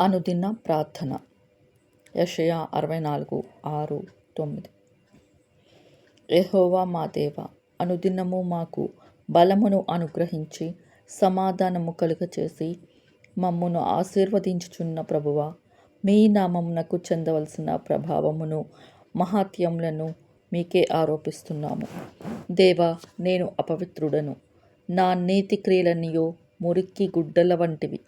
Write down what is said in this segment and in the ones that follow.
అనుదిన ప్రార్థన. యషయా అరవై నాలుగు ఆరు తొమ్మిది. ఎహోవా మా దేవ అనుదినము మాకు బలమును అనుగ్రహించి సమాధానము కలుగచేసి మమ్మును ఆశీర్వదించుచున్న ప్రభువ మీ నామమునకు చెందవలసిన ప్రభావమును మహాత్యములను మీకే ఆరోపిస్తున్నాము. దేవా నేను అపవిత్రుడను. నా నీతి క్రియలనియో మురికి గుడ్డల వంటివి.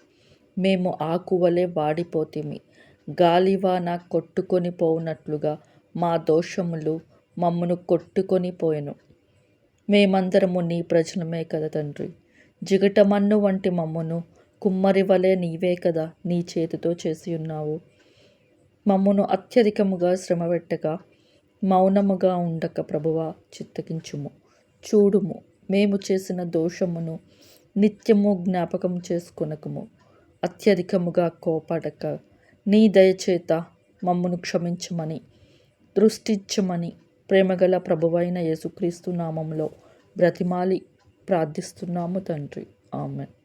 మేము ఆకువలే వాడిపోతిమి. గాలివాన కొట్టుకొని పోవునట్లుగా మా దోషములు మమ్మను కొట్టుకొని పోయెను. మేమందరము నీ ప్రజలమే కదా తండ్రి. జిగటమన్ను వంటి మమ్మను కుమ్మరి వలె నీవే కదా నీ చేతితో చేసి ఉన్నావు మమ్మను అత్యధికముగా శ్రమపెట్టగా మౌనముగా ఉండక ప్రభువా చిత్తగించుము చూడుము మేము చేసిన దోషమును నిత్యము జ్ఞాపకం చేసుకొనకము. అత్యధికముగా కోపడక నీ దయచేత మమ్మును క్షమించమని దృష్టించమని ప్రేమగల ప్రభువైన యేసుక్రీస్తు నామంలో బ్రతిమాలి ప్రార్థిస్తున్నాము తండ్రి. ఆమెన్.